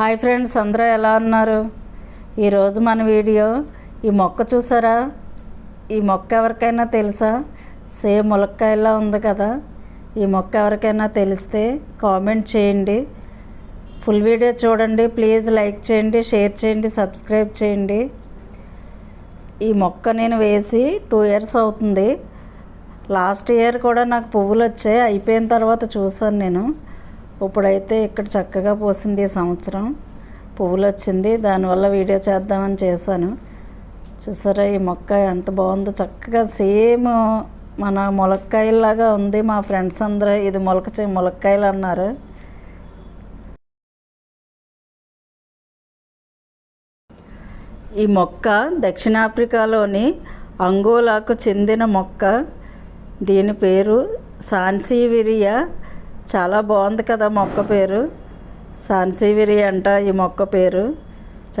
Hi friends అందరూ ఎలా ఉన్నారు? ఈరోజు మన వీడియో ఈ మొక్క చూసారా? ఈ మొక్క ఎవరికైనా తెలుసా? సేమ్ ములక్కాయలా ఉంది కదా. ఈ మొక్క ఎవరికైనా తెలిస్తే కామెంట్ చేయండి. ఫుల్ వీడియో చూడండి ప్లీజ్ లైక్ చేయండి షేర్ చేయండి సబ్స్క్రైబ్ చేయండి. ఈ మొక్క నేను వేసి టూ ఇయర్స్ అవుతుంది. లాస్ట్ ఇయర్ కూడా నాకు పువ్వులు వచ్చాయి అయిపోయిన తర్వాత చూసాను నేను. ఇప్పుడైతే ఇక్కడ చక్కగా పోసింది ఈ సంవత్సరం. పువ్వులు వచ్చింది. దానివల్ల వీడియో చేద్దామని చేశాను. చూసారా ఈ మొక్క ఎంత బాగుందో. చక్కగా సేమ్ మన ములక్కాయలాగా ఉంది మా ఫ్రెండ్స్ అందరూ. ఇది మొలక ములక్కాయలు అన్నారు. ఈ మొక్క దక్షిణాఫ్రికాలోని అంగోలాకు చెందిన మొక్క. దీని పేరు సాన్సీవిరియా చాలా బాగుంది కదా మొక్క పేరు. సాన్సీవిరి అంట ఈ మొక్క పేరు.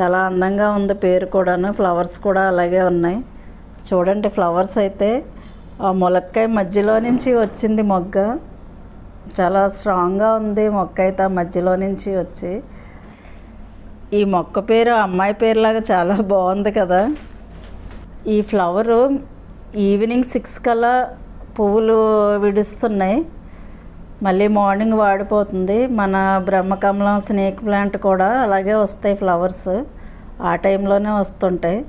చాలా అందంగా ఉంది పేరు కూడాను. ఫ్లవర్స్ కూడా అలాగే ఉన్నాయి. చూడండి ఫ్లవర్స్ అయితే ఆ మొలక్కాయ మధ్యలో నుంచి వచ్చింది మొగ్గ. చాలా స్ట్రాంగ్గా ఉంది మొక్క అయితే ఆ మధ్యలో నుంచి వచ్చి. ఈ మొక్క పేరు అమ్మాయి పేరులాగా చాలా బాగుంది కదా. ఈ ఫ్లవరు ఈవినింగ్ సిక్స్ కల్లా పువ్వులు విడుస్తున్నాయి. మళ్ళీ మార్నింగ్ వాడిపోతుంది. మన బ్రహ్మకమలం స్నేక్ ప్లాంట్ కూడా అలాగే వస్తాయి ఫ్లవర్స్. ఆ టైంలోనే వస్తుంటాయి.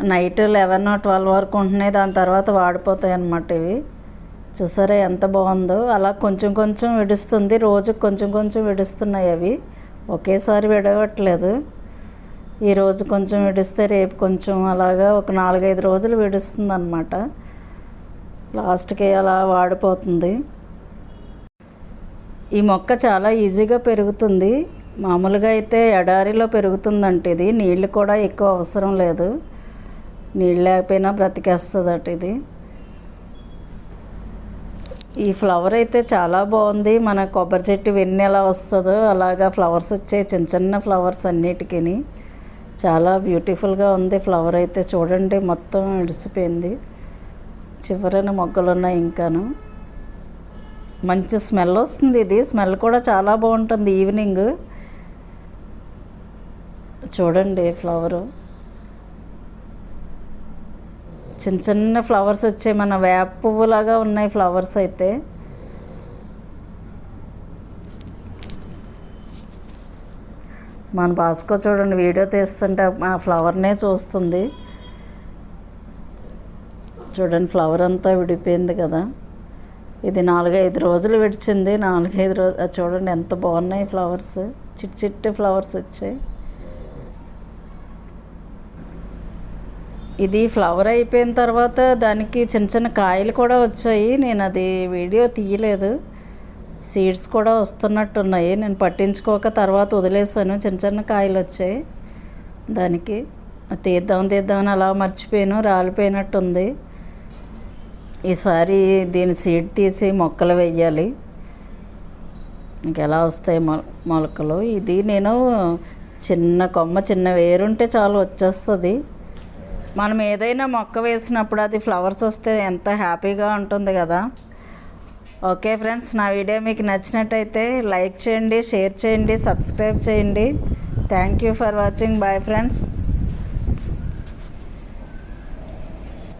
నైట్ లెవెన్ ట్వెల్వ్ వరకు ఉంటున్నాయి. దాని తర్వాత వాడిపోతాయి అన్నమాట ఇవి. చూసారా ఎంత బాగుందో. అలా కొంచెం కొంచెం విడుస్తుంది. రోజు కొంచెం కొంచెం విడుస్తున్నాయి అవి. ఒకేసారి విడవట్లేదు. ఈరోజు కొంచెం విడిస్తే రేపు కొంచెం అలాగా ఒక నాలుగైదు రోజులు విడుస్తుంది అనమాట లాస్ట్కి అలా వాడిపోతుంది. ఈ మొక్క చాలా ఈజీగా పెరుగుతుంది. మామూలుగా అయితే ఎడారిలో పెరుగుతుందంట ఇది. నీళ్ళు కూడా ఎక్కువ అవసరం లేదు. నీళ్ళు లేకపోయినా బ్రతికేస్తుందట ఇది. ఈ ఫ్లవర్ అయితే చాలా బాగుంది. మన కొబ్బరి చెట్టు వెన్ను ఎలా వస్తుందో అలాగా ఫ్లవర్స్ వచ్చాయి. చిన్న చిన్న ఫ్లవర్స్ అన్నిటికీ చాలా బ్యూటిఫుల్గా ఉంది ఫ్లవర్ అయితే. చూడండి మొత్తం ఇడిసిపోయింది చివరన మొగ్గలు ఉన్నాయి ఇంకాను. మంచి స్మెల్ వస్తుంది ఇది. స్మెల్ కూడా చాలా బాగుంటుంది ఈవినింగ్. చూడండి ఫ్లవరు. చిన్న చిన్న ఫ్లవర్స్ వచ్చాయి. మన వేప పువ్వులాగా ఉన్నాయి ఫ్లవర్స్ అయితే. మన భాస్కో చూడండి వీడియో తీస్తుంటే ఆ ఫ్లవర్నే చూస్తుంది. చూడండి ఫ్లవర్ అంతా విడిపోయింది కదా. ఇది నాలుగైదు రోజులు విడిచింది. నాలుగైదు రోజు చూడండి ఎంత బాగున్నాయి ఫ్లవర్స్. చిట్టి చిట్టి ఫ్లవర్స్ వచ్చాయి. ఇది ఫ్లవర్ అయిపోయిన తర్వాత దానికి చిన్న చిన్న కాయలు కూడా వచ్చాయి. నేను అది వీడియో తీయలేదు. సీడ్స్ కూడా వస్తున్నట్టున్నాయి. నేను పట్టించుకోక తర్వాత వదిలేసాను చిన్న చిన్న కాయలు వచ్చాయి. దానికి తీద్దాం తీద్దామని అలా మర్చిపోయాను. రాలిపోయినట్టుంది. ఈసారి దీని సీడ్ తీసి మొక్కలు వేయాలి ఇంక ఎలా వస్తాయి మొ మొలకలు? ఇది నేను చిన్న కొమ్మ చిన్న వేరుంటే చాలు వచ్చేస్తుంది. మనం ఏదైనా మొక్క వేసినప్పుడు అది ఫ్లవర్స్ వస్తే ఎంత హ్యాపీగా ఉంటుంది కదా. ఓకే ఫ్రెండ్స్ నా వీడియో మీకు నచ్చినట్టయితే లైక్ చేయండి షేర్ చేయండి సబ్స్క్రైబ్ చేయండి. Thank you for watching. Bye friends.